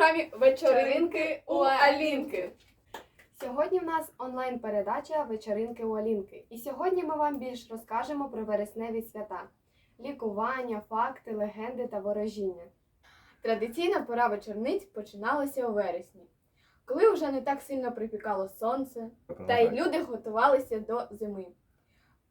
програмі Вечоринки у Алінки. Сьогодні в нас онлайн-передача Вечоринки у Алінки. І сьогодні ми вам більш розкажемо про вересневі свята, лікування, факти, легенди та ворожіння. Традиційна пора вечорниць починалася у вересні, коли вже не так сильно припікало сонце, та й люди готувалися до зими.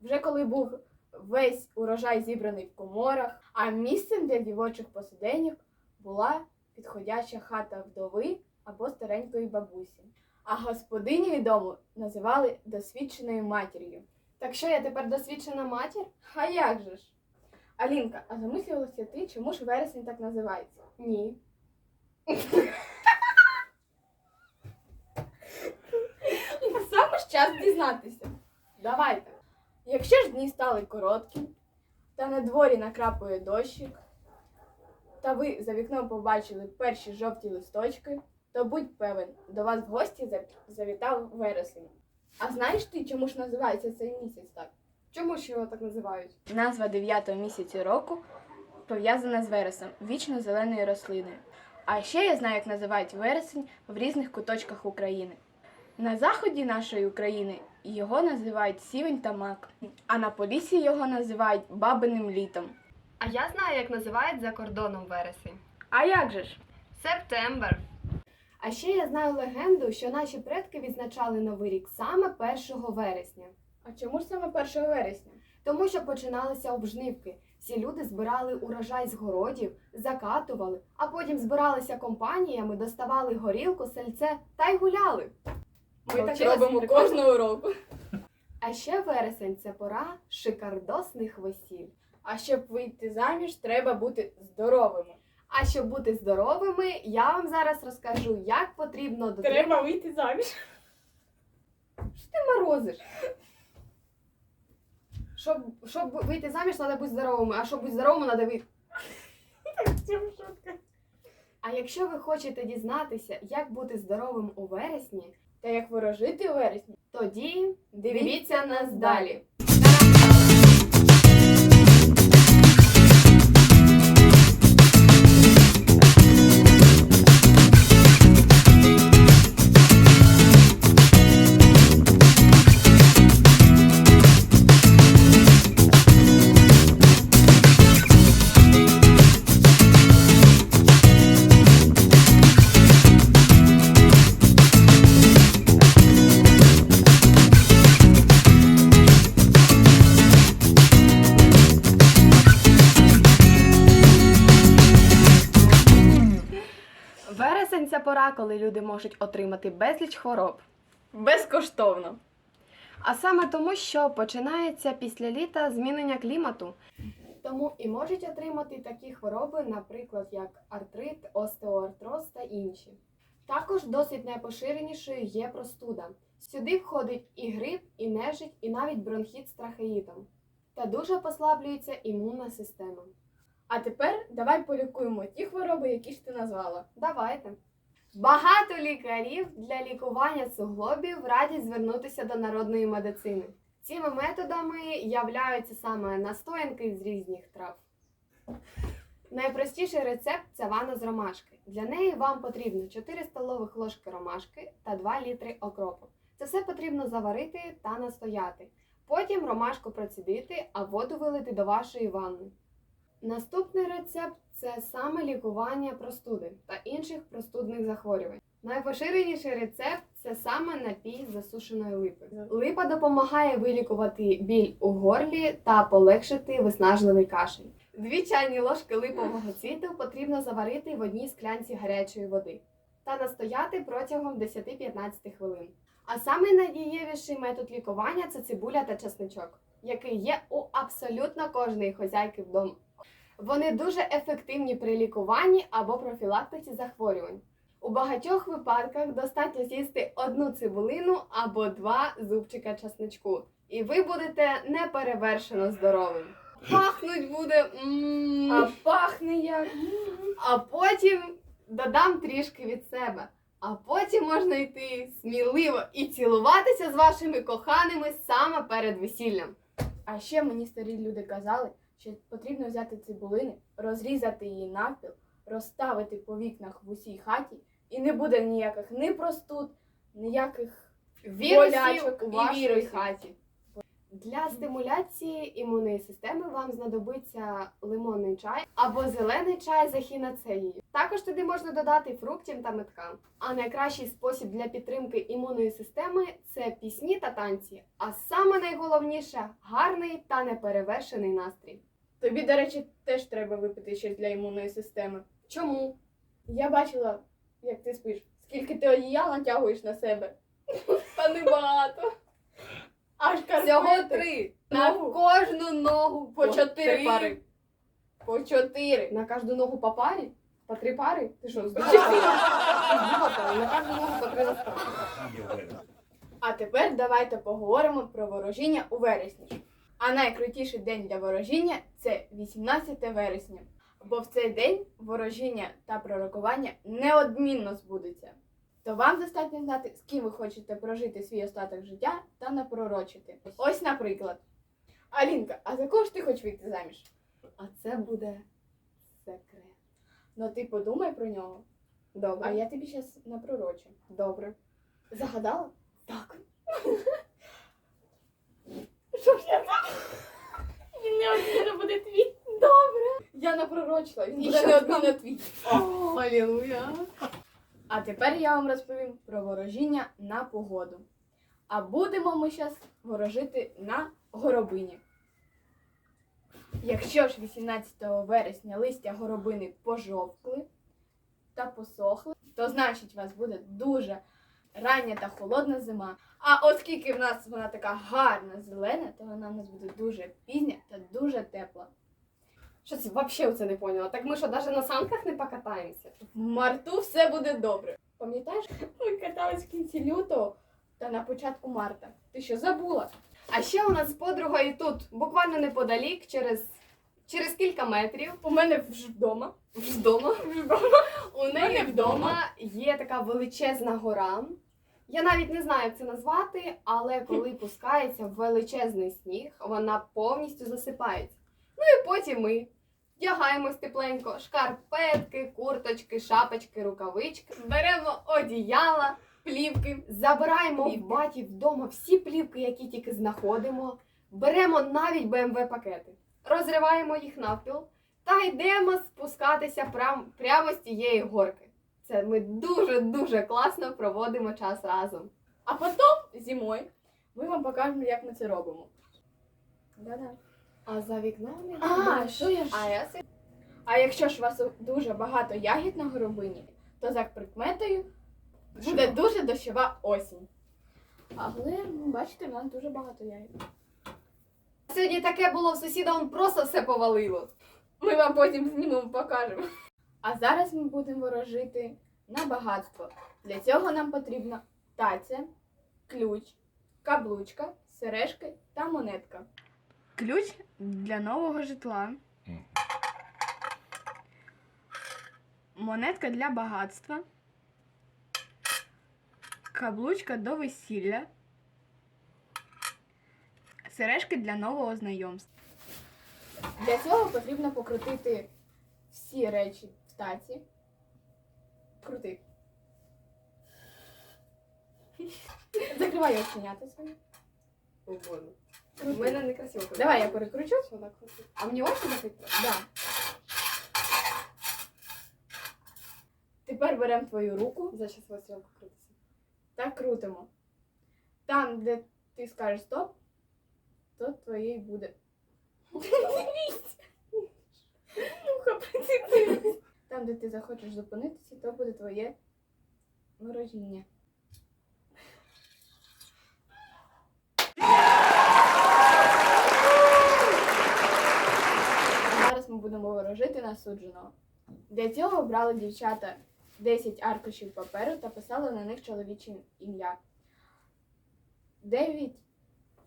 Вже коли був весь урожай зібраний в коморах, а місцем для дівочих посиденьок була підходяча хата вдови або старенької бабусі. А господині дому називали досвідченою матір'ю. Так що я тепер досвідчена матір? А як же ж? Алінка, а замислювалася ти, чому ж вересень так називається? Ні. Саме ж час дізнатися. Давайте. Якщо ж дні стали короткі, та на дворі накрапує дощик, та ви за вікном побачили перші жовті листочки, то будь певен, до вас в гості завітав вересень. А знаєш ти, чому ж називається цей місяць так? Чому ж його так називають? Назва дев'ятого місяця року пов'язана з вересом, вічно зеленою рослиною. А ще я знаю, як називають вересень в різних куточках України. На заході нашої України його називають сівень та мак, а на полісі його називають бабиним літом. А я знаю, як називають за кордоном вересень. А як же ж? Септембр. А ще я знаю легенду, що наші предки відзначали Новий рік саме 1 вересня. А чому ж саме 1 вересня? Тому що починалися обжнивки. Всі люди збирали урожай з городів, закатували, а потім збиралися компаніями, доставали горілку, сельце та й гуляли. Ми так робимо кожного року. А ще вересень це пора шикардосних весіль. А щоб вийти заміж, треба бути здоровими. А щоб бути здоровими, я вам зараз розкажу, як потрібно дотримуватися. Треба вийти заміж. Що ти морозиш? Щоб, щоб вийти заміж, треба бути здоровими, а щоб бути здоровими, треба вийти. А якщо ви хочете дізнатися, як бути здоровим у вересні, Та як ворожити у вересні? тоді Дивіться нас далі. Коли люди можуть отримати безліч хвороб. Безкоштовно. А саме тому, що починається після літа змінення клімату. Тому і можуть отримати такі хвороби, наприклад, як артрит, остеоартроз та інші. Також досить найпоширенішою є простуда. Сюди входить і грип, і нежить, і навіть бронхіт з трахеїтом. Та дуже послаблюється імунна система. А тепер давай полікуємо ті хвороби, які ж ти назвала. Давайте. Багато лікарів для лікування суглобів радять звернутися до народної медицини. Цими методами являються саме настоянки з різних трав. Найпростіший рецепт це ванна з ромашки. Для неї вам потрібно 4 столових ложки ромашки та 2 літри окропу. Це все потрібно заварити та настояти. Потім ромашку процідити, а воду вилити до вашої ванни. Наступний рецепт це саме лікування простуди та інших простудних захворювань. Найпоширеніший рецепт це саме напій з засушеної липи. Липа допомагає вилікувати біль у горлі та полегшити виснажливий кашель. Дві чайні ложки липового цвіту потрібно заварити в одній склянці гарячої води та настояти протягом 10-15 хвилин. А самий найдієвіший метод лікування це цибуля та чесничок, який є у абсолютно кожної хозяйки вдома. Вони дуже ефективні при лікуванні або профілактиці захворювань. У багатьох випадках достатньо з'їсти одну цибулину або два зубчика часничку, і ви будете неперевершено здоровим. Пахнуть буде. м, А пахне як. а потім додам трішки від себе. А потім можна йти сміливо і цілуватися з вашими коханими саме перед весіллям. А ще мені старі люди казали, що потрібно взяти цибулини, розрізати її навпіл, розставити по вікнах в усій хаті, і не буде ніяких ні простуд, ніяких Болячок у вашій вірусів. хаті. Для стимуляції імунної системи вам знадобиться лимонний чай або зелений чай з ехінацеєю. Також туди можна додати фруктів та метка. А найкращий спосіб для підтримки імунної системи це пісні та танці. А саме найголовніше гарний та неперевершений настрій. Тобі, до речі, теж треба випити щось для імунної системи. Чому? Я бачила, як ти спиш, скільки ти одіял натягуєш на себе. Та небагато. Аж Всього три на Ногу. кожну ногу По чотири пари. По чотири. На кожну ногу по парі? По три пари? Ти що, здуріла? На кожну ногу по три носка. А тепер давайте поговоримо про ворожіння у вересні. А найкрутіший день для ворожіння це 18 вересня. Бо в цей день ворожіння та пророкування неодмінно збудуться. То вам достатньо знати, з ким ви хочете прожити свій остаток життя та напророчити. Ось, наприклад, Алінка, а за кого ж ти хочеш вийти заміж? А це буде секрет. Ну ти подумай про нього, Добре. а я тобі зараз напророчу. Добре. Загадала? Так. Що ж я там? Він неодмінно буде твій. Добре. Я напророчила, він буде Що неодмінно твій. Алілуя. А тепер я вам розповім про ворожіння на погоду. А будемо ми зараз ворожити на горобині. Якщо ж 18 вересня листя горобини пожовкли та посохли, то значить у вас буде дуже рання та холодна зима. А оскільки в нас вона така гарна зелена, то вона в нас буде дуже пізня та дуже тепла. Щось взагалі це не поняла. Так ми що, навіть на санках не покатаємося? В марту все буде добре. Пам'ятаєш, ми катались в кінці лютого та на початку марта. Ти що забула? А ще у нас з подругою тут, буквально неподалік, через, через кілька метрів, У мене вже вдома. вдома, у неї вдома. вдома є така величезна гора. Я навіть не знаю, як це назвати, але коли пускається величезний сніг, вона повністю засипається. Ну і потім ми вдягаємось тепленько, шкарпетки, курточки, шапочки, рукавички, беремо одіяла, Плівки. забираємо Плівки. в баті вдома всі плівки, які тільки знаходимо, беремо навіть БМВ пакети, розриваємо їх навпіл та йдемо спускатися прям, прямо з тієї горки. Це ми дуже-дуже класно проводимо час разом. А потім зимою ми вам покажемо, як ми це робимо. Да-да. А за вікном А, що я ж? А я А якщо ж у вас дуже багато ягід на горобині, то за прикметою буде дуже дощова осінь. Але ну, бачите, в нас дуже багато ягід. Сьогодні таке було в сусіда, он просто все повалило. Ми вам потім знімемо, покажемо. А зараз ми будемо ворожити на багатство. Для цього нам потрібна таця, ключ, каблучка, сережки та монетка. Ключ для нового житла. Монетка для багатства. Каблучка до весілля. Сережки для нового знайомства. Для цього потрібно покрутити всі речі в таці. Крути. Закривай оченята свої. О, Боже. У Крути. мене не красиво. Давай я перекручу. Так крутить? А мені очі закрити? Да. Тепер беремо твою руку За щас стрілка крутиться. та крутимо. Там, де ти скажеш стоп, то твоєї буде. Дивіться. Муха прицепилась. Там, де ти захочеш зупинитися, то буде твоє ворожіння. Зараз ми будемо ворожити на судженого. Для цього брали дівчата 10 аркушів паперу та писали на них чоловіче ім'я. 9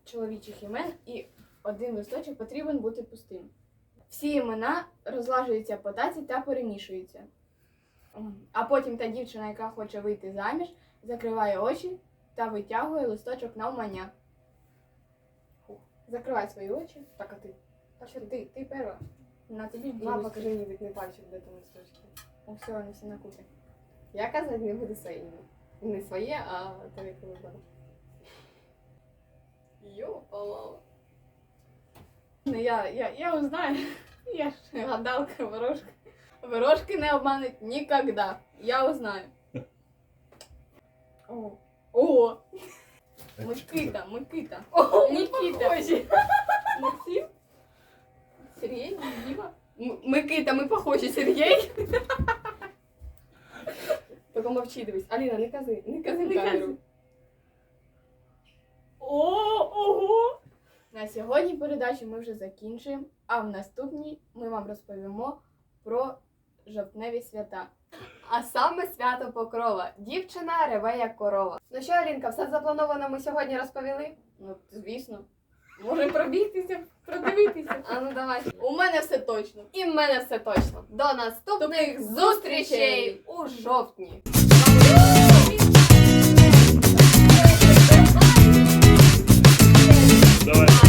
чоловічих імен і один листочок потрібен бути пустим. Всі імена розлажуються по таці та перемішуються. А потім та дівчина, яка хоче вийти заміж, закриває очі та витягує листочок навмання. Закривай свої очі. Так, а ти? Так що ти, ти перша. На тобі На, покажи мені від пальчик, де там листочки. О, все, вони всі на купі. Я казати не буду своє. Не своє, а те, яке вибрала. Йопала. Ну я, я, я узнаю. Я ж гадалка, ворожка. Ворожки не обмануть ніколи. Я узнаю. О, о, Микита, Микита. О, Нікіта. Максим? Сергій? Діма? М- Микита, ми похожі, Сергій. Тільки мовчи, дивись. Аліна, не кази, не кази Не в камеру. кази. О, Ого! На сьогодні передачу ми вже закінчуємо, а в наступній ми вам розповімо про жовтневі свята. А саме свято Покрова. Дівчина реве як корова. Ну що, Алінка, все заплановано ми сьогодні розповіли? Ну, звісно. Можемо пробігтися, продивитися. А ну давай. У мене все точно. І в мене все точно. До наступних зустрічей! у жовтні. Давай.